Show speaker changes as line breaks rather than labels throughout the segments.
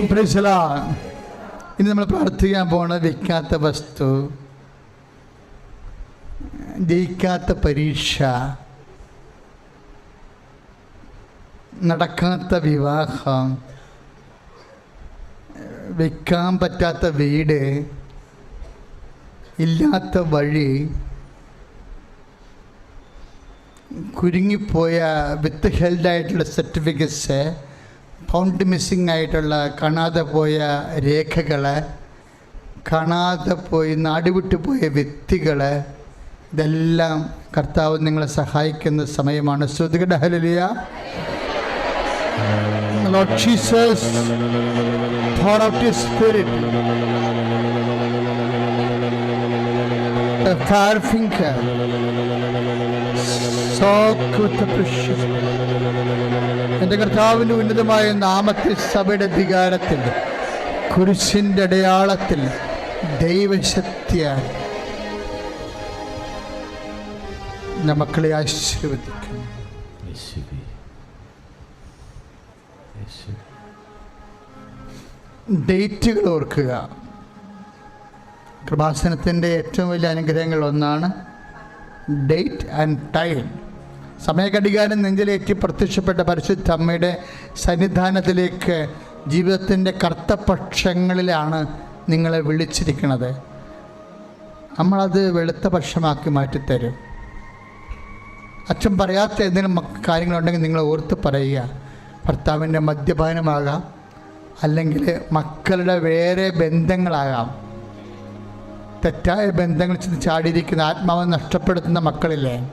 ഇനി നമ്മൾ പ്രാർത്ഥിക്കാൻ പോണ വിൽക്കാത്ത വസ്തു ജയിക്കാത്ത പരീക്ഷ നടക്കാത്ത വിവാഹം വെക്കാൻ പറ്റാത്ത വീട് ഇല്ലാത്ത വഴി കുരുങ്ങിപ്പോയ വിത്ത് ഹെൽഡായിട്ടുള്ള സർട്ടിഫിക്കറ്റ്സ് ഫൗണ്ട് മിസ്സിങ് ആയിട്ടുള്ള കാണാതെ പോയ രേഖകൾ കാണാതെ പോയി നാടുവിട്ടു പോയ വ്യക്തികൾ ഇതെല്ലാം കർത്താവ് നിങ്ങളെ സഹായിക്കുന്ന സമയമാണ് ശ്രുതികട Lord Jesus, pour out your spirit. A fire finger. എന്റെ കർത്താവിന്റെ ഉന്നതമായ നാമത്തിൽ സഭയുടെ അധികാരത്തിൽ കുരിശിന്റെ അടയാളത്തിൽ ദൈവശക്തിയാൽ മക്കളെ ആശീർവദിക്കുന്നു. ഡേറ്റുകൾ ഓർക്കുക. കൃപാസനത്തിന്റെ ഏറ്റവും വലിയ അനുഗ്രഹങ്ങൾ ഒന്നാണ് ഡേറ്റ് ആൻഡ് ടൈം. സമയഘടികാരം നെഞ്ചിലേറ്റി പ്രത്യക്ഷപ്പെട്ട പരിശുദ്ധ അമ്മയുടെ സന്നിധാനത്തിലേക്ക് ജീവിതത്തിന്റെ കർത്തപക്ഷങ്ങളിലാണ് നിങ്ങളെ വിളിച്ചിരിക്കുന്നത്. നമ്മളത് വെളുത്ത പക്ഷമാക്കി മാറ്റിത്തരും. അച്ഛൻ പറയാത്ത എന്തെങ്കിലും കാര്യങ്ങളുണ്ടെങ്കിൽ നിങ്ങൾ ഓർത്ത് പറയുക. ഭർത്താവിന്റെ മദ്യപാനമാകാം. അല്ലെങ്കിൽ മക്കളുടെ വേറെ ബന്ധങ്ങളാകാം. തെറ്റായ ബന്ധങ്ങളിൽ ചെന്ന് ചാടിയിരിക്കുന്ന ആത്മാവ് നഷ്ടപ്പെടുത്തുന്ന മക്കളില്ലേ?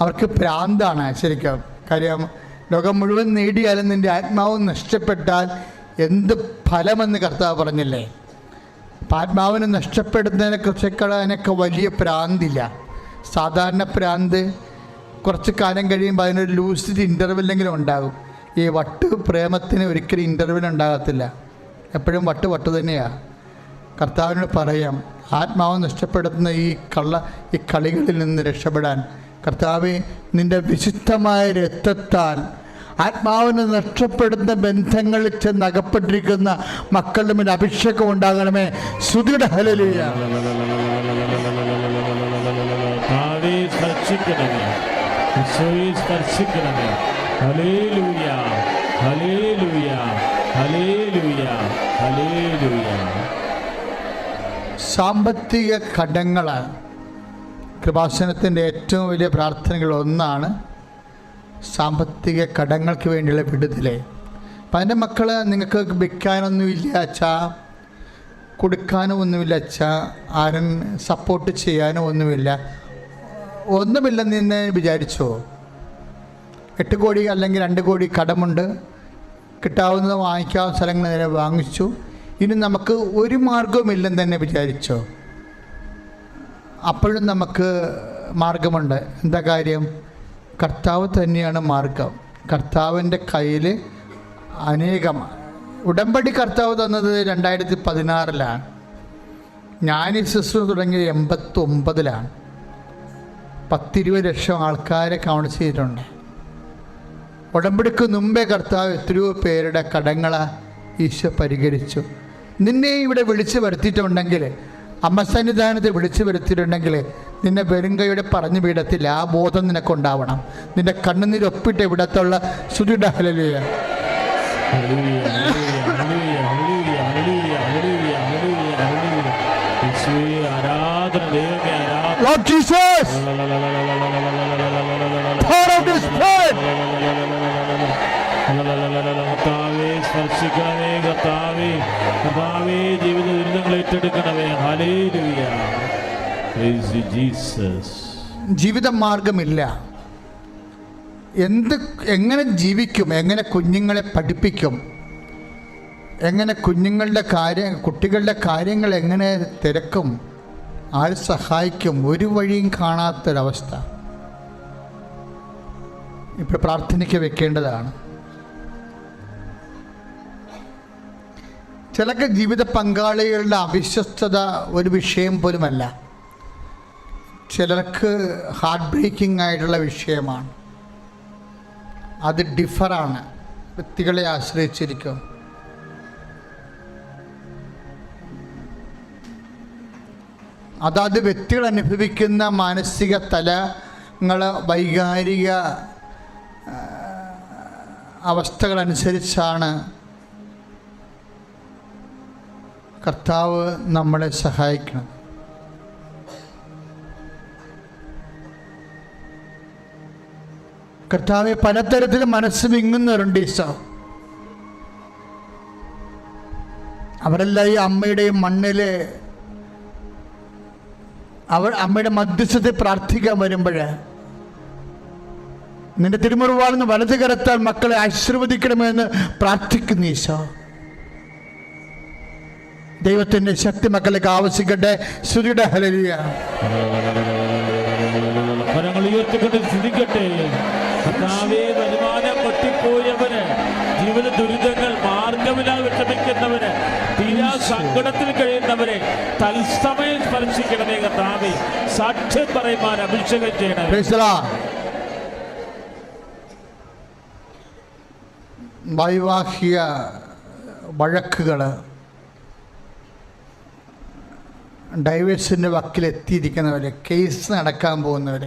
അവർക്ക് ഭ്രാന്താണ് ശരിക്കും. കാര്യം ലോകം മുഴുവൻ നേടിയാലും നിന്റെ ആത്മാവ് നഷ്ടപ്പെട്ടാൽ എന്ത് ഫലമെന്ന് കർത്താവ് പറഞ്ഞില്ലേ? അപ്പം ആത്മാവിനെ നഷ്ടപ്പെടുന്നതിനെ കുറിച്ചൊക്കെ അതിനൊക്കെ വലിയ ഭ്രാന്തില്ല സാധാരണ പ്രാന്ത് കുറച്ച് കാലം കഴിയുമ്പോൾ അതിനൊരു ലൂസിഡ് ഇന്റർവെല്ലെങ്കിലും ഉണ്ടാകും. ഈ വട്ട് പ്രേമത്തിന് ഒരിക്കലും ഇന്റർവെൽ ഉണ്ടാകത്തില്ല. എപ്പോഴും വട്ട് വട്ട് തന്നെയാണ് കർത്താവിനോട് പറയാം ആത്മാവ് നഷ്ടപ്പെടുത്തുന്ന ഈ കള്ള ഈ കളികളിൽ നിന്ന് രക്ഷപ്പെടാൻ. കർത്താവെ നിന്റെ വിശുദ്ധമായ രക്തത്താൽ ആത്മാവിനെ നഷ്ടപ്പെടുന്ന ബന്ധങ്ങളിൽ ചെന്ന് അകപ്പെട്ടിരിക്കുന്ന മക്കളുടെ മേൽ അഭിഷേകം ഉണ്ടാകണമേ. ശ്രുതിയുടെ ഹലലിയ
സ്പർശിക്കണമേ.
സാമ്പത്തിക കടങ്ങൾ കൃപാസനത്തിന്റെ ഏറ്റവും വലിയ പ്രാർത്ഥനകൾ ഒന്നാണ് സാമ്പത്തിക കടങ്ങൾക്ക് വേണ്ടിയുള്ള വിടുതലെ. അപ്പം എന്റെ മക്കൾ നിങ്ങൾക്ക് വിൽക്കാനൊന്നുമില്ല അച്ഛാ കൊടുക്കാനും ഒന്നുമില്ല അച്ഛാ ആരും സപ്പോർട്ട് ചെയ്യാനും ഒന്നുമില്ല ഒന്നുമില്ലെന്ന് തന്നെ വിചാരിച്ചോ? എട്ട് കോടി അല്ലെങ്കിൽ രണ്ട് കോടി കടമുണ്ട്. കിട്ടാവുന്നത് വാങ്ങിക്കാവുന്ന സ്ഥലങ്ങൾ നേരെ വാങ്ങിച്ചു. ഇനി നമുക്ക് ഒരു മാർഗവുമില്ലെന്ന് തന്നെ വിചാരിച്ചോ? അപ്പോഴും നമുക്ക് മാർഗമുണ്ട്. എന്താ കാര്യം? കർത്താവ് തന്നെയാണ് മാർഗം. കർത്താവിന്റെ കയ്യിൽ അനേകം ഉടമ്പടി കർത്താവ് തന്നത് രണ്ടായിരത്തി പതിനാറിലാണ് ഞാൻ ഈ ശുശ്രൂഷ തുടങ്ങിയത് എൺപത്തി ഒമ്പതിലാണ് പത്തിരുപത് ലക്ഷം ആൾക്കാരെ കൗണ്ട് ചെയ്തിട്ടുണ്ട്. ഉടമ്പടിക്ക് മുമ്പേ കർത്താവ് എത്രയോ പേരുടെ കടങ്ങൾ ഈശോ പരിഹരിച്ചു. നിന്നെ ഇവിടെ വിളിച്ചു വരുത്തിയിട്ടുണ്ടെങ്കിൽ അമ്മ സന്നിധാനത്തിൽ വിളിച്ചു വരുത്തിയിട്ടുണ്ടെങ്കിൽ നിന്നെ വെറുങ്കയുടെ പറഞ്ഞു വിടത്തില്ല. ആ ബോധം നിനക്കുണ്ടാവണം. നിന്റെ കണ്ണുനീര് ഒപ്പിട്ട് ഇവിടത്തുള്ള സുധിയുടെ ഹലലിയ
ഹല്ലേലൂയ ഹല്ലേലൂയ ഏറ്റെടുക്കണമേ.
ജീവിത മാർഗമില്ല. എന്ത് എങ്ങനെ ജീവിക്കും? എങ്ങനെ കുഞ്ഞുങ്ങളെ പഠിപ്പിക്കും? എങ്ങനെ കുഞ്ഞുങ്ങളുടെ കാര്യം കുട്ടികളുടെ കാര്യങ്ങൾ എങ്ങനെ തിരക്കും? ആര് സഹായിക്കും? ഒരു വഴിയും കാണാത്തൊരവസ്ഥ. ഇപ്പോൾ പ്രാർത്ഥനയ്ക്ക് വെക്കേണ്ടതാണ്. ചിലക്ക് ജീവിത പങ്കാളികളുടെ അവിശ്വസ്തത ഒരു വിഷയം പോലുമല്ല. ചിലർക്ക് ഹാർട്ട് ബ്രേക്കിംഗ് ആയിട്ടുള്ള വിഷയമാണ്. അത് ഡിഫറാണ് വ്യക്തികളെ ആശ്രയിച്ചിരിക്കും. അതാത് വ്യക്തികൾ അനുഭവിക്കുന്ന മാനസിക തലങ്ങൾ വൈകാരിക അവസ്ഥകളനുസരിച്ചാണ് കർത്താവ് നമ്മളെ സഹായിക്കണം. കർത്താവെ പലതരത്തിൽ മനസ്സ് വിങ്ങുന്നവരുണ്ട് ഈശോ. അവരെല്ലാം ഈ അമ്മയുടെയും മണ്ണിൽ അവർ അമ്മയുടെ മധ്യസ്ഥത്തിൽ പ്രാർത്ഥിക്കാൻ വരുമ്പോൾ നിന്റെ തിരുമുറിവാണെന്ന് വലതു കരത്താൽ മക്കളെ ആശീർവദിക്കണമെന്ന് പ്രാർത്ഥിക്കുന്നു ഈശോ. ദൈവത്തിന്റെ ശക്തി മക്കളിലേക്ക് ആവശ്യിക്കട്ടെ. ശ്രുതിയുടെ ഹലലിയ
കരങ്ങൾ ഉയർത്തിക്കൊണ്ട് സ്ഥിതിക്കട്ടെ കർത്താവേ വരുമാനം പൊട്ടിപ്പോയവന് ജീവിത ദുരിതങ്ങൾ മാർഗമില്ലാതെ വിഷമിക്കുന്നവന് തീരാ സങ്കടത്തിൽ കഴിയുന്നവരെ തത്സമയം സ്പർശിക്കണമേ കർത്താവേ. സാക്ഷ്യം പറയുവാൻ അഭിഷേകം
ചെയ്യണം വൈവാഹിക വഴക്കുകൾ ഡൈവേഴ്സിന്റെ വക്കിലെത്തിയിരിക്കുന്നവർ കേസ് നടക്കാൻ പോകുന്നവർ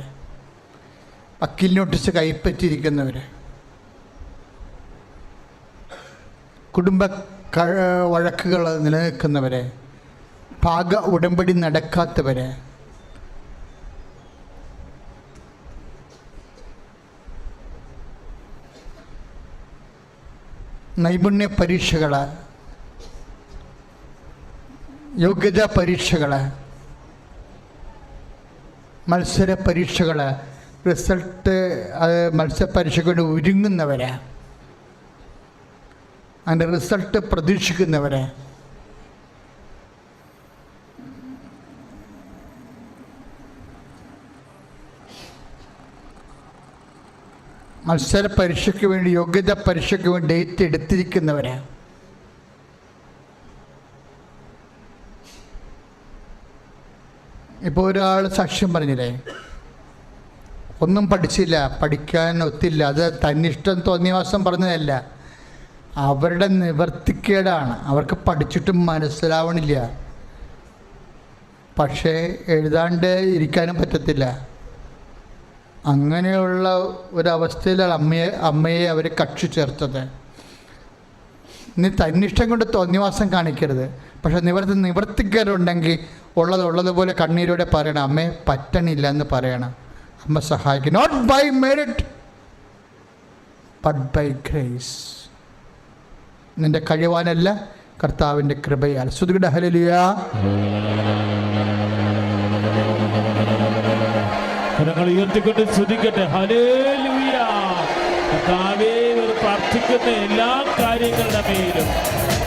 വക്കീൽ നോട്ടീസ് കൈപ്പറ്റിയിരിക്കുന്നവർ കുടുംബ വഴക്കുകൾ നിലനിൽക്കുന്നവരെ പാക ഉടമ്പടി നടക്കാത്തവരെ നൈപുണ്യ പരീക്ഷകൾ യോഗ്യതാ പരീക്ഷകൾ മത്സര പരീക്ഷകൾ റിസൾട്ട് അത് മത്സര പരീക്ഷയ്ക്ക് വേണ്ടി ഒരുങ്ങുന്നവരെ അതിന്റെ റിസൾട്ട് പ്രതീക്ഷിക്കുന്നവരെ മത്സര പരീക്ഷയ്ക്ക് വേണ്ടി യോഗ്യതാ പരീക്ഷയ്ക്ക് വേണ്ടി ഡേറ്റ് എടുത്തിരിക്കുന്നവരെ ഇപ്പോൾ ഒരാൾ സാക്ഷ്യം പറഞ്ഞില്ലേ? ഒന്നും പഠിച്ചില്ല പഠിക്കാൻ ഒത്തില്ല. അത് തന്നിഷ്ടം തോന്നിയ മാസം പറഞ്ഞതല്ല. അവരുടെ നിവർത്തിക്കേടാണ്. അവർക്ക് പഠിച്ചിട്ടും മനസ്സിലാവണില്ല. പക്ഷേ എഴുതാണ്ട് ഇരിക്കാനും പറ്റത്തില്ല. അങ്ങനെയുള്ള ഒരവസ്ഥയിലാണ് അമ്മയെ അമ്മയെ അവർ കക്ഷി ചേർത്തത്. നീ തന്നിഷ്ടം കൊണ്ട് തോന്നിവാസം കാണിക്കരുത്. പക്ഷെ നിവർത്തി നിവർത്തിക്കാറുണ്ടെങ്കിൽ ഉള്ളത് ഉള്ളതുപോലെ കണ്ണീരോടെ പറയണം. അമ്മേ പറ്റണില്ല എന്ന് പറയണം. അമ്മ സഹായിക്കും. Not by merit but by grace നിന്റെ കഴിവാനല്ല കർത്താവിന്റെ കൃപയാൽ.
കരങ്ങൾ ഉയർത്തിക്കൊണ്ട് സ്തുതിക്കട്ടെ ഹല്ലേലൂയ. കർത്താവേ പ്രാർത്ഥിക്കുന്ന എല്ലാ കാര്യങ്ങളുടെ മേലും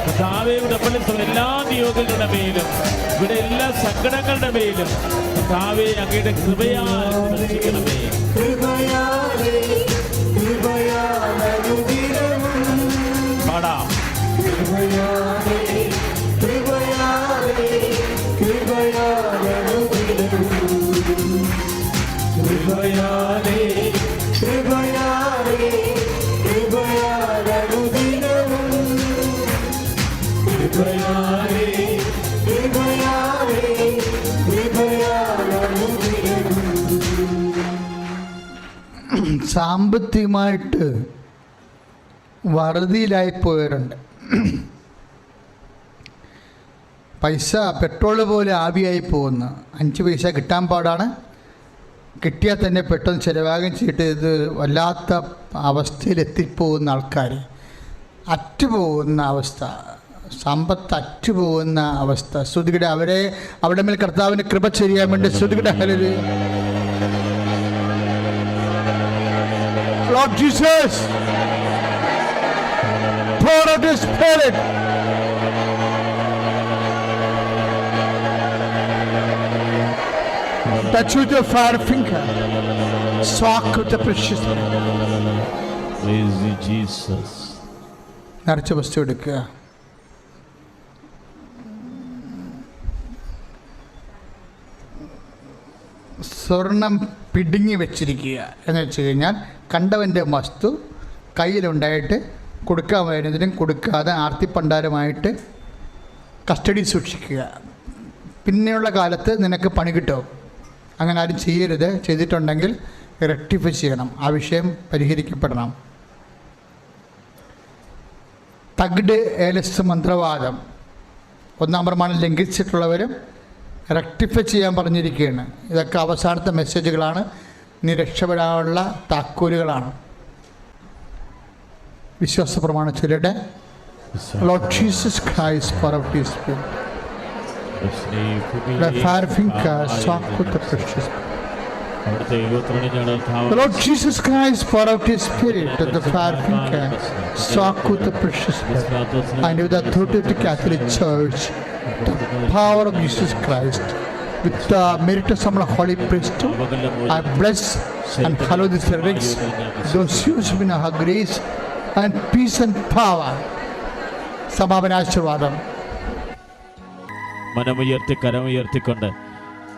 ഇവിടെ നമ്മളിൽ എല്ലാ നിയോഗങ്ങളുടെ മേലും ഇവിടെ എല്ലാ സങ്കടങ്ങളുടെ മേലും കർത്താവേ അങ്ങയുടെ കൃപയാൽ
കൃപയാലനുദിനവും
പാടാം.
കൃപയാലേ കൃപയാലേ.
സാമ്പത്തികമായിട്ട് വറുതിയിലായി പോയവരുണ്ട് പൈസ പെട്രോൾ പോലെ ആവിയായി പോകുന്ന. അഞ്ച് പൈസ കിട്ടാൻ പാടാണ്. കിട്ടിയാൽ തന്നെ പെട്ടെന്ന് ചിലവാകും ചെയ്തിട്ട് ഇത് വല്ലാത്ത അവസ്ഥയിലെത്തിപ്പോകുന്ന ആൾക്കാർ അറ്റുപോകുന്ന അവസ്ഥ. സമ്പത്ത് അറ്റുപോകുന്ന അവസ്ഥ. ശ്രുതികടെ അവരെ അവിടെ മേൽ കർത്താവിന് കൃപ ചെയ്യാൻ വേണ്ടി ശ്രുതികടെ ഹലര് Lord Jesus, pour out His Spirit. Touch with your fire finger. Soak with the precious blood.
Praise you, Jesus.
നിറച്ച വസ്തു എടുക്കുക സ്വർണം പിടുങ്ങി വെച്ചിരിക്കുക എന്ന് വെച്ച് കഴിഞ്ഞാൽ കണ്ടവന്റെ വസ്തു കയ്യിലുണ്ടായിട്ട് കൊടുക്കാൻ വരുന്നതിനും കൊടുക്കാതെ ആർത്തിപ്പണ്ടാരമായിട്ട് കസ്റ്റഡി സൂക്ഷിക്കുക. പിന്നെയുള്ള കാലത്ത് നിനക്ക് പണി കിട്ടും. അങ്ങനെ ആരും ചെയ്യരുത്. ചെയ്തിട്ടുണ്ടെങ്കിൽ റെക്ടിഫൈ ചെയ്യണം. ആ വിഷയം പരിഹരിക്കപ്പെടണം. തഗ്ഡ് ഏലസ് മന്ത്രവാദം. ഒന്നാം പ്രമാണം ലംഘിച്ചിട്ടുള്ളവരും റെക്ടിഫൈ ചെയ്യാൻ പറഞ്ഞിരിക്കുകയാണ്. ഇതൊക്കെ അവസാനത്തെ മെസ്സേജുകളാണ് നീ രക്ഷപ്പെടാനുള്ള താക്കോലുകളാണ്. വിശ്വാസ പ്രമാണത്തിലൂടെ Lord Jesus His Spirit. The teas
finger, എഴുപത്തിരണ്ട് with
The Lord Jesus Christ poured out His Spirit to the fire finger, struck with the precious blood, and with the authority of the Catholic Church, the power of Jesus Christ, with the merit of some holy priesthood, I bless and hallow these lyrics, those used in her grace and peace and power. സമാപനാശീർവാദം
മനമുയർത്തി കരമുയർത്തിക്കൊണ്ട്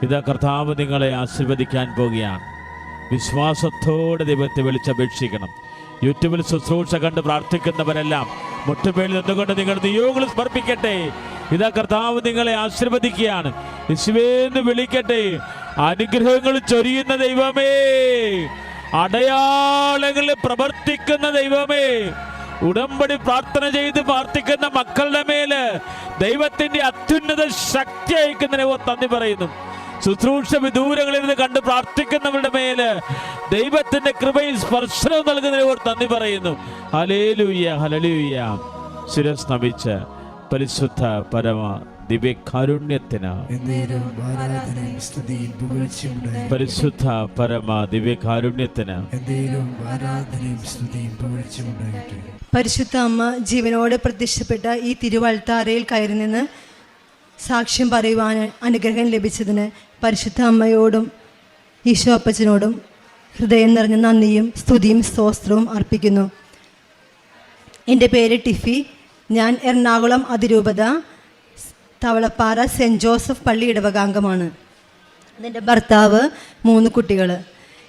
ഇതാ കർത്താവ് നിങ്ങളെ ആശീർവദിക്കാൻ പോകുകയാണ്. വിശ്വാസത്തോടെ ദൈവത്തെ വിളിച്ചപേക്ഷിക്കണം. യൂട്യൂബിൽ ശുശ്രൂഷ കണ്ട് പ്രാർത്ഥിക്കുന്നവരെല്ലാം മുട്ടുപേളിൽ നിന്നുകൊണ്ട് നിങ്ങൾ നിയോഗങ്ങൾ സമർപ്പിക്കട്ടെ. ഇതാ കർത്താവ് നിങ്ങളെ ആശീർവദിക്കുകയാണ്. യേശുവേന്ന് വിളിക്കട്ടെ. അനുഗ്രഹങ്ങൾ ചൊരിയുന്ന ദൈവമേ. അടയാളങ്ങളിൽ പ്രവർത്തിക്കുന്ന ദൈവമേ. ഉടമ്പടി പ്രാർത്ഥന ചെയ്ത് പ്രാർത്ഥിക്കുന്ന മക്കളുടെ മേൽ ദൈവത്തിന്റെ അത്യുന്നത ശക്തി അയക്കുന്നതിനെ തന്നി പറയുന്നു. ശുശ്രൂഷ വിദൂരങ്ങളിൽ നിന്ന് കണ്ട് പ്രാർത്ഥിക്കുന്നവരുടെ മേൽ ദൈവത്തിന്റെ കൃപയിൽ സ്പർശനം നൽകുന്നതിനെ ഓർ തന്ദി പറയുന്നു. ഹലേലുയ്യ ഹലലുയ്യ ശിരസ് നമിച്ച് പരിശുദ്ധ പരമ ദിവ്യകാരുണ്യത്തിന് പരിശുദ്ധ പരമ ദിവ്യകാരുണ്യത്തിന്
പരിശുദ്ധ അമ്മ ജീവനോടെ പ്രത്യക്ഷപ്പെട്ട ഈ തിരുവാൾത്താരയിൽ കയറി നിന്ന് സാക്ഷ്യം പറയുവാൻ അനുഗ്രഹം ലഭിച്ചതിന് പരിശുദ്ധ അമ്മയോടും ഈശോ അപ്പച്ചനോടും ഹൃദയം നിറഞ്ഞ നന്ദിയും സ്തുതിയും സ്തോത്രവും അർപ്പിക്കുന്നു. എന്റെ പേര് ടിഫി. ഞാൻ എറണാകുളം അതിരൂപത തവളപ്പാറ സെന്റ് ജോസഫ് പള്ളി ഇടവകാംഗമാണ്. അതെന്റെ ഭർത്താവ് മൂന്ന് കുട്ടികൾ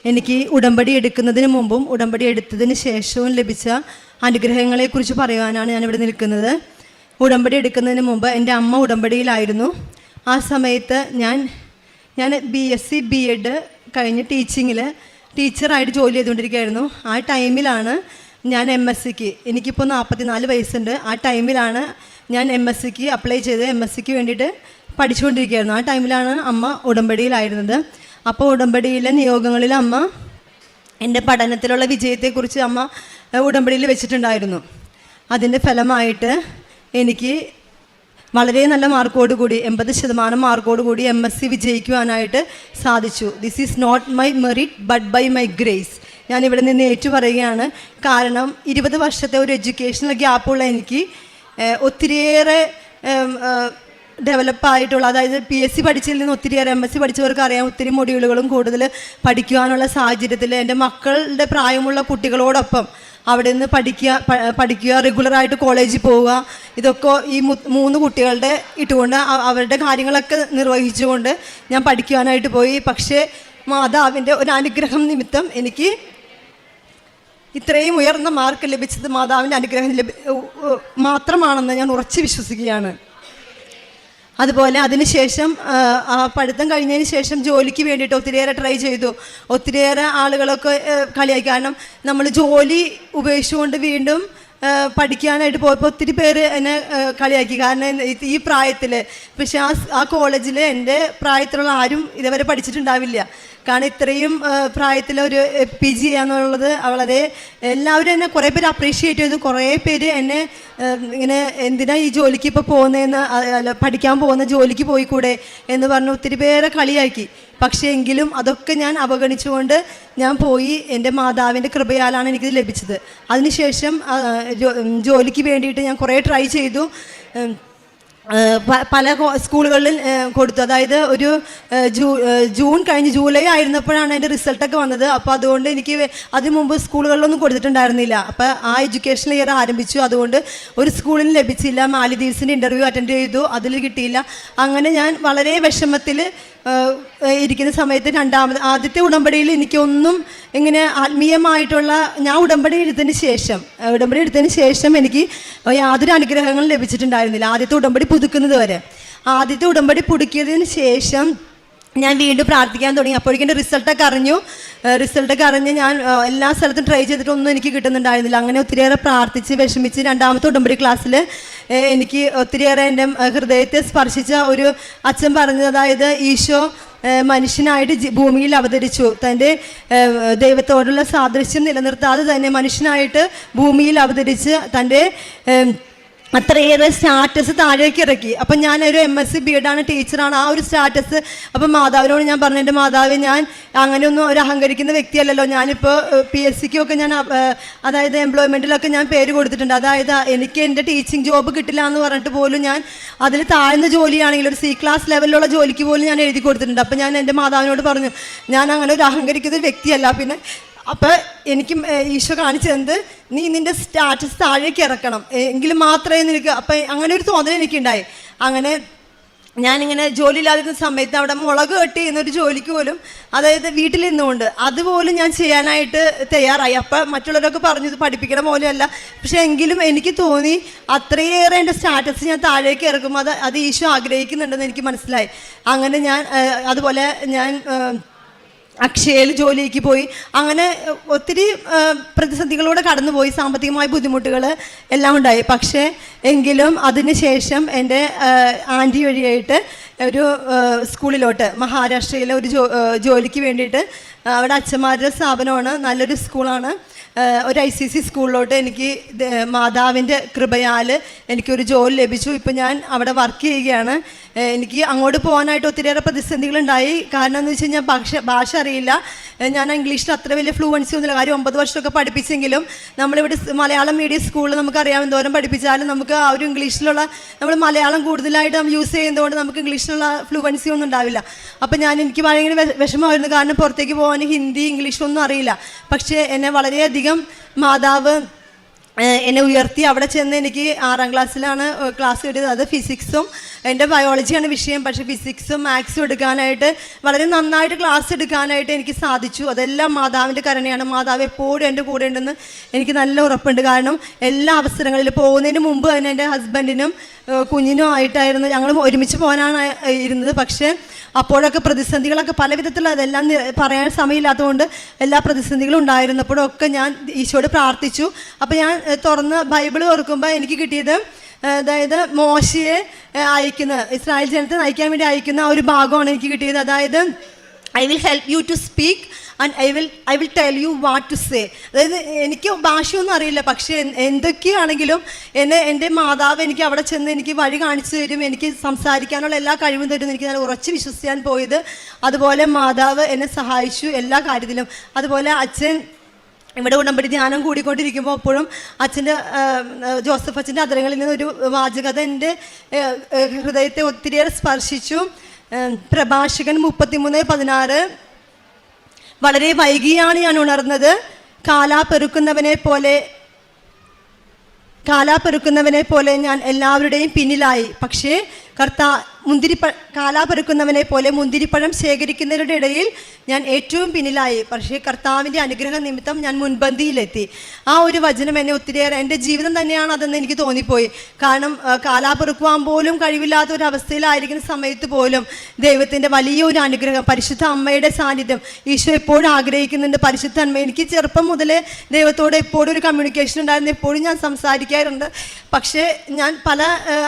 എനിക്ക് ഉടമ്പടി എടുക്കുന്നതിന് മുമ്പും ഉടമ്പടി എടുത്തതിന് ശേഷവും ലഭിച്ച അനുഗ്രഹങ്ങളെക്കുറിച്ച് പറയുവാനാണ് ഞാനിവിടെ നിൽക്കുന്നത്. ഉടമ്പടി എടുക്കുന്നതിന് മുമ്പ് എന്റെ അമ്മ ഉടമ്പടിയിലായിരുന്നു. ആ സമയത്ത് ഞാൻ ഞാൻ B S C B Ed കഴിഞ്ഞ് ടീച്ചിങ്ങിൽ ടീച്ചറായിട്ട് ജോലി ചെയ്തുകൊണ്ടിരിക്കുകയായിരുന്നു ആ ടൈമിലാണ് ഞാൻ എം എസ് സിക്ക് എനിക്കിപ്പോൾ നാൽപ്പത്തിനാല് വയസ്സുണ്ട്. ആ ടൈമിലാണ് ഞാൻ എം എസ് സിക്ക് അപ്ലൈ ചെയ്ത് എം എസ് സിക്ക് വേണ്ടിയിട്ട് പഠിച്ചുകൊണ്ടിരിക്കുകയായിരുന്നു. ആ ടൈമിലാണ് അമ്മ ഉടമ്പടിയിലായിരുന്നത്. അപ്പോൾ ഉടമ്പടിയിലെ നിയോഗങ്ങളിൽ അമ്മ എന്റെ പഠനത്തിലുള്ള വിജയത്തെക്കുറിച്ച് അമ്മ ഉടമ്പടിയിൽ വെച്ചിട്ടുണ്ടായിരുന്നു. അതിന്റെ ഫലമായിട്ട് എനിക്ക് വളരെ നല്ല മാർക്കോട് കൂടി എൺപത് ശതമാനം മാർക്കോട് കൂടി എം എസ് സി വിജയിക്കുവാനായിട്ട് സാധിച്ചു. This is not my merit but by my grace ഞാൻ ഇവിടെ നിന്ന് ഏറ്റു പറയുകയാണ് കാരണം ഇരുപത് വർഷത്തെ ഒരു എഡ്യൂക്കേഷണൽ ഗ്യാപ്പുള്ള എനിക്ക് ഒത്തിരിയേറെ ഡെവലപ്പായിട്ടുള്ള അതായത് പി എസ് സി പഠിച്ചതിൽ നിന്ന് ഒത്തിരിയേറെ എം എസ് സി പഠിച്ചവർക്ക് അറിയാം ഒത്തിരി മൊഡ്യൂളുകളും കൂടുതൽ പഠിക്കുവാനുള്ള സാഹചര്യത്തിൽ എന്റെ മക്കളുടെ പ്രായമുള്ള കുട്ടികളോടൊപ്പം അവിടെ നിന്ന് പഠിക്കുക പഠിക്കുക റെഗുലറായിട്ട് കോളേജിൽ പോവുക. ഇതൊക്കെ ഈ മൂന്ന് കുട്ടികളുടെ ഇട്ടുകൊണ്ട് അവരുടെ കാര്യങ്ങളൊക്കെ നിർവഹിച്ചുകൊണ്ട് ഞാൻ പഠിക്കുവാനായിട്ട് പോയി. പക്ഷേ മാതാവിന്റെ ഒരു അനുഗ്രഹം നിമിത്തം എനിക്ക് ഇത്രയും ഉയർന്ന മാർക്ക് ലഭിച്ചത് മാതാവിന്റെ അനുഗ്രഹം മാത്രമാണെന്ന് ഞാൻ ഉറച്ചു വിശ്വസിക്കുകയാണ്. അതുപോലെ അതിനുശേഷം പഠിത്തം കഴിഞ്ഞതിന് ശേഷം ജോലിക്ക് വേണ്ടിയിട്ട് ഒത്തിരിയേറെ ട്രൈ ചെയ്തു. ഒത്തിരിയേറെ ആളുകളൊക്കെ കളിയാക്കി കാരണം നമ്മൾ ജോലി ഉപേക്ഷിച്ചുകൊണ്ട് വീണ്ടും പഠിക്കാനായിട്ട് പോയപ്പോൾ ഒത്തിരി പേര് എന്നെ കളിയാക്കി. കാരണം ഈ പ്രായത്തിൽ പക്ഷേ ആ ആ കോളേജിൽ എന്റെ പ്രായത്തിലുള്ള ആരും ഇതുവരെ പഠിച്ചിട്ടുണ്ടാവില്ല. കാരണം ഇത്രയും പ്രായത്തിലൊരു പി ജി എന്നുള്ളത് വളരെ എല്ലാവരും എന്നെ കുറേ പേര് അപ്രീഷിയേറ്റ് ചെയ്തു. കുറേ പേര് എന്നെ ഇങ്ങനെ എന്തിനാ ഈ ജോലിക്ക് ഇപ്പോൾ പോകുന്നതെന്ന് പഠിക്കാൻ പോകുന്ന ജോലിക്ക് പോയിക്കൂടെ എന്ന് പറഞ്ഞ് ഒത്തിരി പേരെ കളിയാക്കി. പക്ഷേ എങ്കിലും അതൊക്കെ ഞാൻ അവഗണിച്ചുകൊണ്ട് ഞാൻ പോയി എന്റെ മാതാവിന്റെ കൃപയാലാണ് എനിക്കിത് ലഭിച്ചത്. അതിനുശേഷം ജോലിക്ക് വേണ്ടിയിട്ട് ഞാൻ കുറേ ട്രൈ ചെയ്തു. പല സ്കൂളുകളിൽ കൊടുത്തു. അതായത് ഒരു ജൂ ജൂൺ കഴിഞ്ഞ് ജൂലൈ ആയിരുന്നപ്പോഴാണ് അതിന്റെ റിസൾട്ടൊക്കെ വന്നത്. അപ്പോൾ അതുകൊണ്ട് എനിക്ക് അതിന് മുമ്പ് സ്കൂളുകളിലൊന്നും കൊടുത്തിട്ടുണ്ടായിരുന്നില്ല. അപ്പോൾ ആ എഡ്യൂക്കേഷൻ ഇയർ ആരംഭിച്ചു. അതുകൊണ്ട് ഒരു സ്കൂളിൽ ലഭിച്ചില്ല. മാലിദ്വീപ്സിന്റെ ഇന്റർവ്യൂ അറ്റൻഡ് ചെയ്തു. അതിൽ കിട്ടിയില്ല. അങ്ങനെ ഞാൻ വളരെ വിഷമത്തിൽ ഇരിക്കുന്ന സമയത്ത് രണ്ടാമത് ആദ്യത്തെ ഉടമ്പടിയിൽ എനിക്കൊന്നും ഇങ്ങനെ ആത്മീയമായിട്ടുള്ള ഞാൻ ഉടമ്പടി എടുത്തതിന് ശേഷം ഉടമ്പടി എടുത്തതിന് ശേഷം എനിക്ക് യാതൊരു അനുഗ്രഹങ്ങളും ലഭിച്ചിട്ടുണ്ടായിരുന്നില്ല. ആദ്യത്തെ ഉടമ്പടി പുതുക്കുന്നത് വരെ. ആദ്യത്തെ ഉടമ്പടി പുതുക്കിയതിന് ശേഷം ഞാൻ വീണ്ടും പ്രാർത്ഥിക്കാൻ തുടങ്ങി. അപ്പോഴേക്കും എന്റെ റിസൾട്ടൊക്കെ അറിഞ്ഞു. റിസൾട്ടൊക്കെ അറിഞ്ഞ് ഞാൻ എല്ലാ സ്ഥലത്തും ട്രൈ ചെയ്തിട്ടൊന്നും എനിക്ക് കിട്ടുന്നുണ്ടായിരുന്നില്ല. അങ്ങനെ ഒത്തിരിയേറെ പ്രാർത്ഥിച്ച് വിഷമിച്ച് രണ്ടാമത്തെ ഉടമ്പടി ക്ലാസ്സിൽ എനിക്ക് ഒത്തിരിയേറെ എന്റെ ഹൃദയത്തെ സ്പർശിച്ച ഒരു അച്ഛൻ പറഞ്ഞത് അതായത് ഈശോ മനുഷ്യനായിട്ട് ഭൂമിയിൽ അവതരിച്ചു. തന്റെ ദൈവത്തോടുള്ള സാദൃശ്യം നിലനിർത്താതെ തന്നെ മനുഷ്യനായിട്ട് ഭൂമിയിൽ അവതരിച്ച് തന്റെ അത്രയേറെ സ്റ്റാറ്റസ് താഴേക്ക് ഇറക്കി. അപ്പം ഞാനൊരു എം എസ് സി ബി എഡാണ് ടീച്ചറാണ്. ആ ഒരു സ്റ്റാറ്റസ് അപ്പം മാതാവിനോട് ഞാൻ പറഞ്ഞു എന്റെ മാതാവ് ഞാൻ അങ്ങനെയൊന്നും ഒരു അഹങ്കരിക്കുന്ന വ്യക്തിയല്ലല്ലോ. ഞാനിപ്പോൾ പി എസ് സിക്കൊക്കെ ഞാൻ അതായത് എംപ്ലോയ്മെന്റിലൊക്കെ ഞാൻ പേര് കൊടുത്തിട്ടുണ്ട്. അതായത് എനിക്ക് എന്റെ ടീച്ചിങ് ജോബ് കിട്ടില്ല എന്ന് പറഞ്ഞിട്ട് പോലും ഞാൻ അതിൽ താഴ്ന്ന ജോലിയാണെങ്കിൽ ഒരു സി ക്ലാസ് ലെവലിലുള്ള ജോലിക്ക് പോലും ഞാൻ എഴുതി കൊടുത്തിട്ടുണ്ട്. അപ്പം ഞാൻ എന്റെ മാതാവിനോട് പറഞ്ഞു ഞാൻ അങ്ങനെ ഒരു അഹങ്കരിക്കുന്ന വ്യക്തിയല്ല. പിന്നെ അപ്പം എനിക്ക് ഈശോ കാണിച്ചു തന്നത് നീ നിന്റെ സ്റ്റാറ്റസ് താഴേക്ക് ഇറക്കണം. എങ്കിലും മാത്രമേ നിനക്ക് അപ്പം അങ്ങനെ ഒരു തോന്നൽ എനിക്കുണ്ടായി. അങ്ങനെ ഞാനിങ്ങനെ ജോലിയില്ലാതിരുന്ന സമയത്ത് അവിടെ മുളക് കെട്ടി എന്നൊരു ജോലിക്ക് പോലും അതായത് വീട്ടിലിരുന്നുകൊണ്ട് അതുപോലും ഞാൻ ചെയ്യാനായിട്ട് തയ്യാറായി. അപ്പം മറ്റുള്ളവരൊക്കെ പറഞ്ഞു ഇത് പഠിപ്പിക്കണ പോലെയല്ല. പക്ഷെ എങ്കിലും എനിക്ക് തോന്നി അത്രയേറെ എന്റെ സ്റ്റാറ്റസ് ഞാൻ താഴേക്ക് ഇറക്കും. അത് അത് ഈശോ ആഗ്രഹിക്കുന്നുണ്ടെന്ന് എനിക്ക് മനസ്സിലായി. അങ്ങനെ ഞാൻ അതുപോലെ ഞാൻ അക്ഷയയിൽ ജോലിക്ക് പോയി. അങ്ങനെ ഒത്തിരി പ്രതിസന്ധികളോടെ കടന്നുപോയി. സാമ്പത്തികമായ ബുദ്ധിമുട്ടുകൾ എല്ലാം ഉണ്ടായി. പക്ഷേ എങ്കിലും അതിനുശേഷം എന്റെ ആന്റി വഴിയായിട്ട് ഒരു സ്കൂളിലോട്ട് മഹാരാഷ്ട്രയിലെ ഒരു ജോലിക്ക് വേണ്ടിയിട്ട് അവിടെ അച്ഛന്മാരുടെ സ്ഥാപനമാണ്. നല്ലൊരു സ്കൂളാണ്. ഒരു ഐ സി സി സ്കൂളിലോട്ട് എനിക്ക് മാതാവിന്റെ കൃപയാൽ എനിക്കൊരു ജോലി ലഭിച്ചു. ഇപ്പം ഞാൻ അവിടെ വർക്ക് ചെയ്യുകയാണ്. എനിക്ക് അങ്ങോട്ട് പോകാനായിട്ട് ഒത്തിരിയേറെ പ്രതിസന്ധികളുണ്ടായി. കാരണം എന്ന് വെച്ച് കഴിഞ്ഞാൽ ഭാഷ ഭാഷ അറിയില്ല. ഞാൻ ഇംഗ്ലീഷിൽ അത്ര വലിയ ഫ്ലുവൻസി ഒന്നുമില്ല. കാര്യം ഒമ്പത് വർഷമൊക്കെ പഠിപ്പിച്ചെങ്കിലും നമ്മളിവിടെ മലയാളം മീഡിയം സ്കൂളിൽ നമുക്ക് അറിയാവുന്ന എന്തോരം പഠിപ്പിച്ചാലും നമുക്ക് ആ ഒരു ഇംഗ്ലീഷിലുള്ള നമ്മൾ മലയാളം കൂടുതലായിട്ട് യൂസ് ചെയ്യുന്നതുകൊണ്ട് നമുക്ക് ഇംഗ്ലീഷിലുള്ള ഫ്ലുവൻസി ഒന്നും ഉണ്ടാവില്ല. അപ്പം ഞാൻ എനിക്ക് ഭയങ്കര വിഷമമായിരുന്നു. കാരണം പുറത്തേക്ക് പോകാൻ ഹിന്ദി ഇംഗ്ലീഷൊന്നും അറിയില്ല. പക്ഷേ എന്നെ വളരെയധികം മാതാവ് എന്നെ ഉയർത്തി അവിടെ ചെന്ന് എനിക്ക് ആറാം ക്ലാസ്സിലാണ് ക്ലാസ് കിട്ടിയത്. അത് ഫിസിക്സും എന്റെ ബയോളജിയാണ് വിഷയം. പക്ഷേ ഫിസിക്സും മാത്സും എടുക്കാനായിട്ട് വളരെ നന്നായിട്ട് ക്ലാസ് എടുക്കാനായിട്ട് എനിക്ക് സാധിച്ചു. അതെല്ലാം മാതാവിന്റെ കരുണയാണ്. മാതാവ് എപ്പോഴും എന്റെ കൂടെ ഉണ്ടെന്ന് എനിക്ക് നല്ല ഉറപ്പുണ്ട്. കാരണം എല്ലാ അവസരങ്ങളിലും പോകുന്നതിന് മുമ്പ് തന്നെ എന്റെ ഹസ്ബൻഡിനും കുഞ്ഞിനും ആയിട്ടായിരുന്നു ഞങ്ങൾ ഒരുമിച്ച് പോകാനാണ് ഇരുന്നത്. പക്ഷേ അപ്പോഴൊക്കെ പ്രതിസന്ധികളൊക്കെ പല വിധത്തിലുള്ള അതെല്ലാം പറയാൻ സമയമില്ലാത്തതുകൊണ്ട് എല്ലാ പ്രതിസന്ധികളും ഉണ്ടായിരുന്നപ്പോഴൊക്കെ ഞാൻ ഈശോയോട് പ്രാർത്ഥിച്ചു. അപ്പോൾ ഞാൻ തുറന്ന് ബൈബിൾ തുറക്കുമ്പോൾ എനിക്ക് കിട്ടിയത് അതായത് മോശയെ അയക്കുന്ന ഇസ്രായേൽ ജനത്തെ നയിക്കാൻ വേണ്ടി അയക്കുന്ന ഒരു ഭാഗമാണ് എനിക്ക് കിട്ടിയത്. അതായത് I will help you to speak and I will I will tell you what to say അതായത് എനിക്ക് ഭാഷയൊന്നും അറിയില്ല. പക്ഷേ എന്ത് എന്തൊക്കെയാണെങ്കിലും എന്നെ എന്റെ മാതാവ് എനിക്ക് അവിടെ ചെന്ന് എനിക്ക് വഴി കാണിച്ചു തരും. എനിക്ക് സംസാരിക്കാനുള്ള എല്ലാ കഴിവും തരും എനിക്ക് നല്ല ഉറച്ച് വിശ്വസിക്കാൻ പോയത് അതുപോലെ മാതാവ് എന്നെ സഹായിച്ചു എല്ലാ കാര്യത്തിലും. അതുപോലെ അച്ഛൻ ഇവിടെ ഉടമ്പടി ധ്യാനം കൂടിക്കൊണ്ടിരിക്കുമ്പോൾ അപ്പോഴും അച്ഛന്റെ ജോസഫ് അച്ഛന്റെ അതിരങ്ങളിൽ നിന്നൊരു വാചകത എന്റെ ഹൃദയത്തെ ഒത്തിരിയേറെ സ്പർശിച്ചു. പ്രഭാഷകൻ മുപ്പത്തിമൂന്ന് പതിനാറ്. വളരെ വൈകിയാണ് ഞാൻ ഉണർന്നത്. കാലാ പെറുക്കുന്നവനെ പോലെ കാലാ പെറുക്കുന്നവനെ പോലെ ഞാൻ എല്ലാവരുടെയും പിന്നിലായി. പക്ഷേ കർത്താ മുന്തിരിപ്പ കാലാപരക്കുന്നവനെ പോലെ മുന്തിരിപ്പഴം ശേഖരിക്കുന്നവരുടെ ഇടയിൽ ഞാൻ ഏറ്റവും പിന്നിലായി. പക്ഷേ കർത്താവിന്റെ അനുഗ്രഹ നിമിത്തം ഞാൻ മുൻപന്തിയിലെത്തി. ആ ഒരു വചനം എന്നെ ഒത്തിരിയേറെ എന്റെ ജീവിതം തന്നെയാണ് അതെന്ന് എനിക്ക് തോന്നിപ്പോയി. കാരണം കാലാപെറുക്കുവാൻ കാലാ പെറുക്കുവാൻ പോലും കഴിവില്ലാത്ത ഒരു അവസ്ഥയിലായിരിക്കുന്ന സമയത്ത് പോലും ദൈവത്തിന്റെ വലിയൊരു അനുഗ്രഹം പരിശുദ്ധ അമ്മയുടെ സാന്നിധ്യം ഈശോ എപ്പോഴും ആഗ്രഹിക്കുന്നുണ്ട്. പരിശുദ്ധ അമ്മ എനിക്ക് ചെറുപ്പം മുതലേ ദൈവത്തോട് എപ്പോഴും ഒരു കമ്മ്യൂണിക്കേഷൻ ഉണ്ടായിരുന്നു. എപ്പോഴും ഞാൻ സംസാരിക്കാറുണ്ട്. പക്ഷേ ഞാൻ പല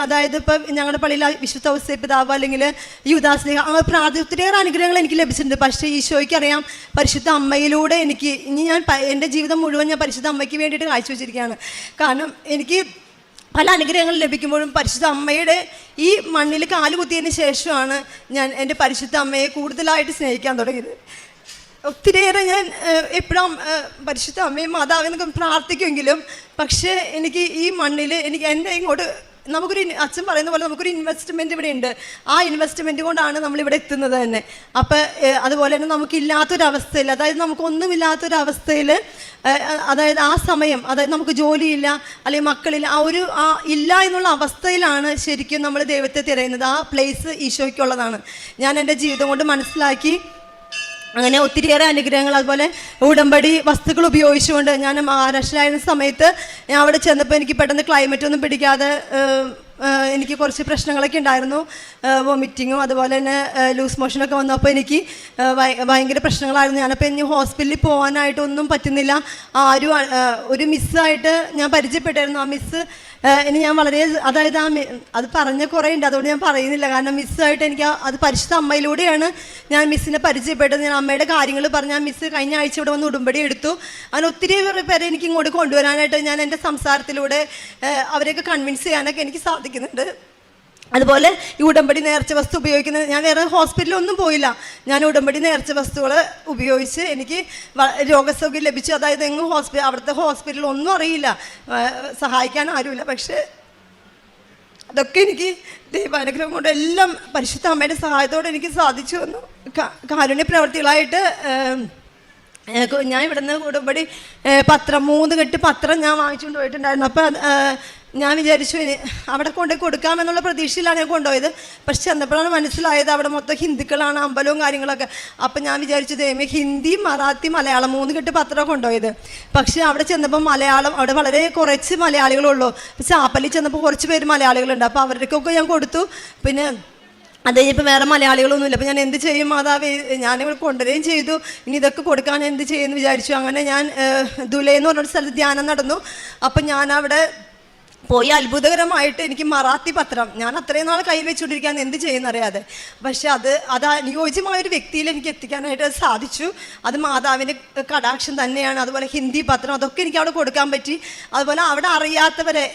അതായത് ഇപ്പം ഞങ്ങളുടെ പള്ളിയിൽ വിശുദ്ധ ഔസേ പിതാവ് അല്ലെങ്കിൽ യുദാസ്നേഹ ആ പ്രാർത്ഥന ഒത്തിരിയേറെ അനുഗ്രഹങ്ങൾ എനിക്ക് ലഭിച്ചിട്ടുണ്ട്. പക്ഷേ ഈശോയ്ക്ക് അറിയാം പരിശുദ്ധ അമ്മയിലൂടെ എനിക്ക് ഇനി ഞാൻ എന്റെ ജീവിതം മുഴുവൻ ഞാൻ പരിശുദ്ധ അമ്മയ്ക്ക് വേണ്ടിയിട്ട് കാഴ്ചവെച്ചിരിക്കുകയാണ്. കാരണം എനിക്ക് പല അനുഗ്രഹങ്ങൾ ലഭിക്കുമ്പോഴും പരിശുദ്ധ അമ്മയുടെ ഈ മണ്ണിൽ കാലുകുത്തിയതിന് ശേഷമാണ് ഞാൻ എന്റെ പരിശുദ്ധ അമ്മയെ കൂടുതലായിട്ട് സ്നേഹിക്കാൻ തുടങ്ങിയത്. ഒത്തിരിയേറെ ഞാൻ എപ്പോഴും പരിശുദ്ധ അമ്മയും മാതാവിനൊക്കെ പ്രാർത്ഥിക്കുമെങ്കിലും പക്ഷേ എനിക്ക് ഈ മണ്ണിൽ എനിക്ക് എന്റെ ഇങ്ങോട്ട് നമുക്കൊരു അച്ഛൻ പറയുന്ന പോലെ നമുക്കൊരു ഇൻവെസ്റ്റ്മെന്റ് ഇവിടെ ഉണ്ട് ആ ഇൻവെസ്റ്റ്മെന്റ് കൊണ്ടാണ് നമ്മളിവിടെ എത്തുന്നത് തന്നെ. അപ്പോൾ അതുപോലെ തന്നെ നമുക്കില്ലാത്തൊരവസ്ഥയിൽ അതായത് നമുക്കൊന്നുമില്ലാത്തൊരവസ്ഥയിൽ അതായത് ആ സമയം അതായത് നമുക്ക് ജോലിയില്ല അല്ലെങ്കിൽ മക്കളില്ല ആ ഒരു ആ ഇല്ല എന്നുള്ള അവസ്ഥയിലാണ് ശരിക്കും നമ്മൾ ദൈവത്തെ തിരയുന്നത്. ആ പ്ലേസ് ഈശോയ്ക്കുള്ളതാണ്. ഞാൻ എന്റെ ജീവിതം കൊണ്ട് മനസ്സിലാക്കി അങ്ങനെ ഒത്തിരിയേറെ അനുഗ്രഹങ്ങൾ അതുപോലെ ഉടമ്പടി വസ്തുക്കൾ ഉപയോഗിച്ചുകൊണ്ട് ഞാൻ മഹാരാഷ്ട്രയിലായിരുന്ന സമയത്ത് ഞാൻ അവിടെ ചെന്നപ്പോൾ എനിക്ക് പെട്ടെന്ന് ക്ലൈമറ്റ് ഒന്നും പിടിക്കാതെ എനിക്ക് കുറച്ച് പ്രശ്നങ്ങളൊക്കെ ഉണ്ടായിരുന്നു. വോമിറ്റിങ്ങും അതുപോലെ തന്നെ ലൂസ് മോഷനൊക്കെ വന്നപ്പോൾ എനിക്ക് ഭയങ്കര പ്രശ്നങ്ങളായിരുന്നു. ഞാനപ്പോൾ ഇനി ഹോസ്പിറ്റലിൽ പോകാനായിട്ടൊന്നും പറ്റുന്നില്ല. ആരും ഒരു മിസ്സായിട്ട് ഞാൻ പരിചയപ്പെട്ടായിരുന്നു ആ മിസ്സ് ഇനി ഞാൻ വളരെ അതായത് ആ അത് പറഞ്ഞ കുറേ ഉണ്ട് അതുകൊണ്ട് ഞാൻ പറയുന്നില്ല. കാരണം മിസ്സായിട്ട് എനിക്ക് അത് പരിശുദ്ധ അമ്മയിലൂടെയാണ് ഞാൻ മിസ്സിനെ പരിചയപ്പെട്ടത്. ഞാൻ അമ്മയുടെ കാര്യങ്ങൾ പറഞ്ഞ ആ മിസ്സ് കഴിഞ്ഞ ആഴ്ച ഇവിടെ വന്ന് ഉടുമ്പടി എടുത്തു. അങ്ങനെ ഒത്തിരി പേരെ എനിക്ക് ഇങ്ങോട്ട് കൊണ്ടുവരാനായിട്ട് ഞാൻ എന്റെ സംസാരത്തിലൂടെ അവരെയൊക്കെ കൺവിൻസ് ചെയ്യാനൊക്കെ എനിക്ക് സാധിക്കുന്നുണ്ട്. അതുപോലെ ഈ ഉടമ്പടി നേർച്ച വസ്തു ഉപയോഗിക്കുന്നത് ഞാൻ വേറെ ഹോസ്പിറ്റലൊന്നും പോയില്ല. ഞാൻ ഉടമ്പടി നേർച്ച വസ്തുക്കൾ ഉപയോഗിച്ച് എനിക്ക് രോഗസൗകര്യം ലഭിച്ചു. അതായത് എങ്ങും ഹോസ്പിറ്റൽ അവിടുത്തെ ഹോസ്പിറ്റലൊന്നും അറിയില്ല. സഹായിക്കാൻ ആരുമില്ല. പക്ഷേ അതൊക്കെ എനിക്ക് ദൈവാനുഗ്രഹം കൊണ്ട് എല്ലാം പരിശുദ്ധ അമ്മയുടെ സഹായത്തോടെ എനിക്ക് സാധിച്ചു വന്നു. കാരുണ്യ പ്രവർത്തികളായിട്ട് ഞാൻ ഇവിടുന്ന് ഉടമ്പടി പത്രം മൂന്ന് കെട്ട് പത്രം ഞാൻ വാങ്ങിച്ചുകൊണ്ട് പോയിട്ടുണ്ടായിരുന്നു. അപ്പം ഞാൻ വിചാരിച്ചു ഇനി അവിടെ കൊണ്ടുപോയി കൊടുക്കാമെന്നുള്ള പ്രതീക്ഷയിലാണ് ഞാൻ കൊണ്ടുപോയത്. പക്ഷെ ചെന്നപ്പോഴാണ് മനസ്സിലായത് അവിടെ മൊത്തം ഹിന്ദുക്കളാണ് അമ്പലവും കാര്യങ്ങളൊക്കെ. അപ്പം ഞാൻ വിചാരിച്ചു ദൈവമേ ഹിന്ദി മറാത്തി മലയാളം മൂന്ന് കെട്ട് പത്രം കൊണ്ടുപോയത്. പക്ഷേ അവിടെ ചെന്നപ്പോൾ മലയാളം അവിടെ വളരെ കുറച്ച് മലയാളികളുള്ളൂ. പക്ഷെ ആപ്പലിൽ ചെന്നപ്പോൾ കുറച്ച് പേര് മലയാളികളുണ്ട്. അപ്പോൾ അവർക്കൊക്കെ ഞാൻ കൊടുത്തു. പിന്നെ അത് കഴിഞ്ഞപ്പോൾ വേറെ മലയാളികളൊന്നുമില്ല. അപ്പോൾ ഞാൻ എന്ത് ചെയ്യും മാതാവ് ഞാനിവിടെ കൊണ്ടുവരികയും ചെയ്തു. ഇനി ഇതൊക്കെ കൊടുക്കാൻ എന്ത് ചെയ്യുമെന്ന് വിചാരിച്ചു. അങ്ങനെ ഞാൻ ദുലൈ എന്ന് പറഞ്ഞൊരു സ്ഥലത്ത് ധ്യാനം നടന്നു. അപ്പം ഞാൻ അവിടെ പോയി. അത്ഭുതകരമായിട്ട് എനിക്ക് മറാത്തി പത്രം ഞാൻ അത്രയും നാൾ കയ്യിൽ വെച്ചുകൊണ്ടിരിക്കാൻ എന്ത് ചെയ്യുന്നറിയാതെ പക്ഷെ അത് അത് അനുയോജ്യമായ ഒരു വ്യക്തിയിൽ എനിക്ക് എത്തിക്കാനായിട്ട് സാധിച്ചു. അത് മാതാവിന്റെ കടാക്ഷം തന്നെയാണ്. അതുപോലെ ഹിന്ദി പത്രം അതൊക്കെ എനിക്ക് അവിടെ കൊടുക്കാൻ പറ്റി. അതുപോലെ അവിടെ അറിയാത്തവരെ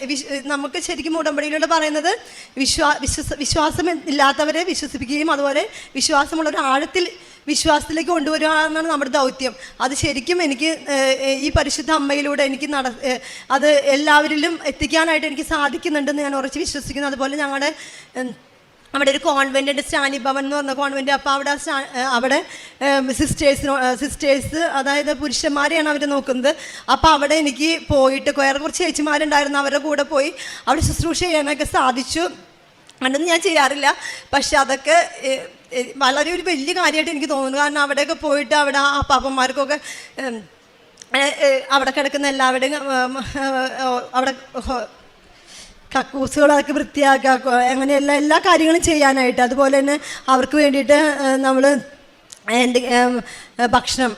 നമുക്ക് ശരിക്കും ഉടമ്പടിയിലൂടെ പറയുന്നത് വിശ്വാ വിശ്വസ വിശ്വാസം ഇല്ലാത്തവരെ വിശ്വസിപ്പിക്കുകയും അതുപോലെ വിശ്വാസമുള്ള ഒരു ആഴത്തിൽ വിശ്വാസത്തിലേക്ക് കൊണ്ടുവരിക എന്നാണ് നമ്മുടെ ദൗത്യം. അത് ശരിക്കും എനിക്ക് ഈ പരിശുദ്ധ അമ്മയിലൂടെ എനിക്ക് നട അത് എല്ലാവരിലും എത്തിക്കാനായിട്ട് എനിക്ക് സാധിക്കുന്നുണ്ടെന്ന് ഞാൻ ഉറച്ച് വിശ്വസിക്കുന്നു. അതുപോലെ ഞങ്ങളുടെ അവിടെ ഒരു കോൺവെന്റ് ഉണ്ട് സ്റ്റാനി ഭവൻ എന്ന് പറഞ്ഞ കോൺവെന്റ് അപ്പോൾ അവിടെ അവിടെ സിസ്റ്റേഴ്സിനോ സിസ്റ്റേഴ്സ് അതായത് പുരുഷന്മാരെയാണ് അവർ നോക്കുന്നത്. അപ്പോൾ അവിടെ എനിക്ക് പോയിട്ട് വേറെ കുറച്ച് ചേച്ചിമാരുണ്ടായിരുന്നു. അവരുടെ കൂടെ പോയി അവിടെ ശുശ്രൂഷ ചെയ്യാനൊക്കെ സാധിച്ചു. അങ്ങനൊന്നും ഞാൻ ചെയ്യാറില്ല. പക്ഷെ അതൊക്കെ വളരെ ഒരു വലിയ കാര്യമായിട്ട് എനിക്ക് തോന്നുന്നു. കാരണം അവിടെയൊക്കെ പോയിട്ട് അവിടെ ആ പാപ്പന്മാർക്കൊക്കെ അവിടെ കിടക്കുന്ന എല്ലാവരുടെയും അവിടെ കക്കൂസുകളൊക്കെ വൃത്തിയാക്കുക അങ്ങനെ എല്ലാ എല്ലാ കാര്യങ്ങളും ചെയ്യാനായിട്ട്. അതുപോലെ തന്നെ അവർക്ക് വേണ്ടിയിട്ട് നമ്മൾ എന്റെ ഭക്ഷണം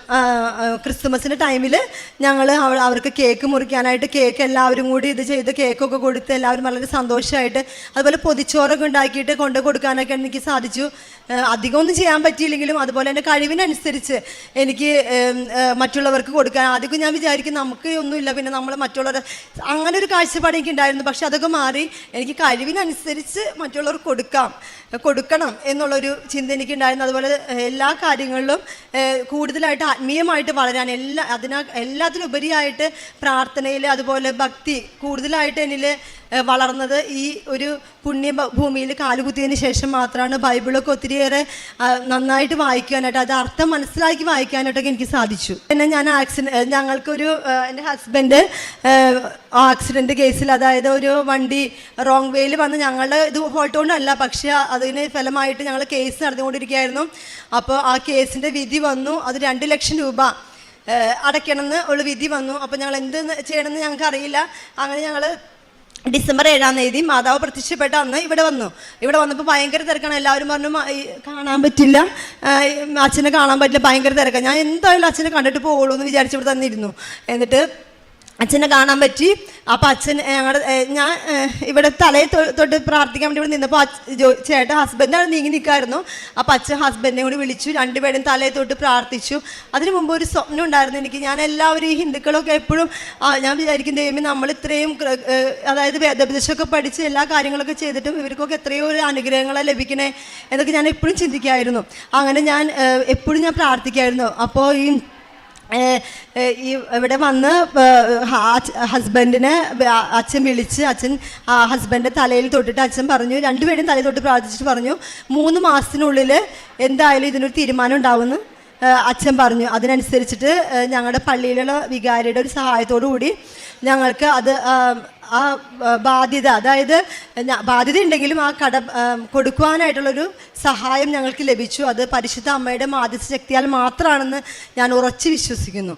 ക്രിസ്തുമസിന്റെ ടൈമിൽ ഞങ്ങൾ അവർക്ക് കേക്ക് മുറിക്കാനായിട്ട് കേക്ക് എല്ലാവരും കൂടി ഇത് ചെയ്ത് കേക്കൊക്കെ കൊടുത്ത് എല്ലാവരും വളരെ സന്തോഷമായിട്ട് അതുപോലെ പൊതിച്ചോറൊക്കെ ഉണ്ടാക്കിയിട്ട് കൊണ്ട് കൊടുക്കാനൊക്കെ എനിക്ക് സാധിച്ചു. അധികമൊന്നും ചെയ്യാൻ പറ്റിയില്ലെങ്കിലും അതുപോലെ എന്റെ കഴിവിനനുസരിച്ച് എനിക്ക് മറ്റുള്ളവർക്ക് കൊടുക്കാൻ ആദ്യമൊക്കെ ഞാൻ വിചാരിക്കും നമുക്ക് ഒന്നുമില്ല പിന്നെ നമ്മൾ മറ്റുള്ളവരെ അങ്ങനെ ഒരു കാഴ്ചപ്പാട് എനിക്ക് ഉണ്ടായിരുന്നു പക്ഷെ അതൊക്കെ മാറി എനിക്ക് കഴിവിനനുസരിച്ച് മറ്റുള്ളവർക്ക് കൊടുക്കാം കൊടുക്കണം എന്നുള്ളൊരു ചിന്ത എനിക്കുണ്ടായിരുന്നു. അതുപോലെ എല്ലാ കാര്യങ്ങളിലും കൂടുതലായിട്ട് ആത്മീയമായിട്ട് വളരാൻ എല്ലാ അതിനാ എല്ലാത്തിനുപരിയായിട്ട് പ്രാർത്ഥനയിൽ അതുപോലെ ഭക്തി കൂടുതലായിട്ട് എന്നിൽ വളർന്നത് ഈ ഒരു പുണ്യ ഭൂമിയിൽ കാലുകുത്തിയതിന് ശേഷം മാത്രമാണ് ബൈബിളൊക്കെ ഒത്തിരിയേറെ നന്നായിട്ട് വായിക്കാനായിട്ട് അത് അർത്ഥം മനസ്സിലാക്കി വായിക്കാനായിട്ടൊക്കെ എനിക്ക് സാധിച്ചു. പിന്നെ ഞാൻ ആക്സിഡന്റ് ഞങ്ങൾക്കൊരു എന്റെ ഹസ്ബൻഡ് ആക്സിഡന്റ് കേസിൽ അതായത് ഒരു വണ്ടി റോങ് വേയിൽ വന്ന് ഞങ്ങളുടെ ഇത് ഫോട്ടോണ്ടല്ല പക്ഷേ അതിന് ഫലമായിട്ട് ഞങ്ങൾ കേസ് നടന്നുകൊണ്ടിരിക്കുകയായിരുന്നു. അപ്പോൾ ആ കേസിന്റെ വിധി വന്നു. അത് രണ്ട് ലക്ഷം രൂപ അടയ്ക്കണമെന്ന് ഉള്ള വിധി വന്നു. അപ്പോൾ ഞങ്ങൾ എന്ത് ചെയ്യണമെന്ന് ഞങ്ങൾക്ക് അറിയില്ല. അങ്ങനെ ഞങ്ങൾ ഡിസംബർ ഏഴാം തീയതി മാതാവ് പ്രത്യക്ഷപ്പെട്ട അന്ന് ഇവിടെ വന്നു. ഇവിടെ വന്നപ്പോൾ ഭയങ്കര തിരക്കാണ്. എല്ലാവരും പറഞ്ഞു കാണാൻ പറ്റില്ല. അച്ഛനെ കാണാൻ പറ്റില്ല. ഭയങ്കര തിരക്കാണ് ഞാൻ എന്തായാലും അച്ഛനെ കണ്ടിട്ട് പോകുള്ളൂ എന്ന് വിചാരിച്ച് ഇവിടെ തന്നെ ഇരുന്നു എന്നിട്ട് അച്ഛനെ കാണാൻ പറ്റി. അപ്പോൾ അച്ഛൻ ഞങ്ങളുടെ ഞാൻ ഇവിടെ തലയിൽ തൊട്ട് പ്രാർത്ഥിക്കാൻ വേണ്ടി ഇവിടെ നിന്നപ്പോൾ ചേട്ടൻ ഹസ്ബൻഡ് നീങ്ങി നിൽക്കായിരുന്നു അപ്പോൾ അച്ഛൻ ഹസ്ബൻഡിനെ കൂടി വിളിച്ചു. രണ്ടുപേരും തലയിൽ തൊട്ട് പ്രാർത്ഥിച്ചു. അതിനു മുമ്പ് ഒരു സ്വപ്നം ഉണ്ടായിരുന്നു എനിക്ക്. ഞാൻ എല്ലാവരും ഈ ഹിന്ദുക്കളൊക്കെ എപ്പോഴും ഞാൻ വിചാരിക്കും ദൈവമേ നമ്മൾ ഇത്രയും അതായത് വേദപ്രദേശമൊക്കെ പഠിച്ച് എല്ലാ കാര്യങ്ങളൊക്കെ ചെയ്തിട്ടും ഇവർക്കൊക്കെ എത്രയോ ഒരു അനുഗ്രഹങ്ങളെ ലഭിക്കണേ എന്നൊക്കെ ഞാൻ എപ്പോഴും ചിന്തിക്കായിരുന്നു. അങ്ങനെ ഞാൻ എപ്പോഴും ഞാൻ പ്രാർത്ഥിക്കായിരുന്നു. അപ്പോൾ ഈ ഈ ഇവിടെ വന്ന് ഹസ്ബൻഡിനെ അച്ഛൻ വിളിച്ച് അച്ഛൻ ഹസ്ബൻഡിന്റെ തലയിൽ തൊട്ടിട്ട് അച്ഛൻ പറഞ്ഞു രണ്ടുപേരും തലയിൽ തൊട്ട് പ്രാർത്ഥിച്ചിട്ട് പറഞ്ഞു മൂന്ന് മാസത്തിനുള്ളിൽ എന്തായാലും ഇതിനൊരു തീരുമാനം ഉണ്ടാവുമെന്ന്. അച്ഛൻ പറഞ്ഞു. അതിനനുസരിച്ചിട്ട് ഞങ്ങളുടെ പള്ളിയിലുള്ള വികാരിയുടെ ഒരു സഹായത്തോടു കൂടി ഞങ്ങൾക്ക് അത് ആം, ബാധ്യത അതായത് ബാധ്യത ഉണ്ടെങ്കിലും ആ കട കൊടുക്കുവാനായിട്ടുള്ളൊരു സഹായം ഞങ്ങൾക്ക് ലഭിച്ചു. അത് പരിശുദ്ധ അമ്മയുടെ മാധ്യസ്ഥ ശക്തിയാൽ മാത്രമാണെന്ന് ഞാൻ ഉറച്ചു വിശ്വസിക്കുന്നു.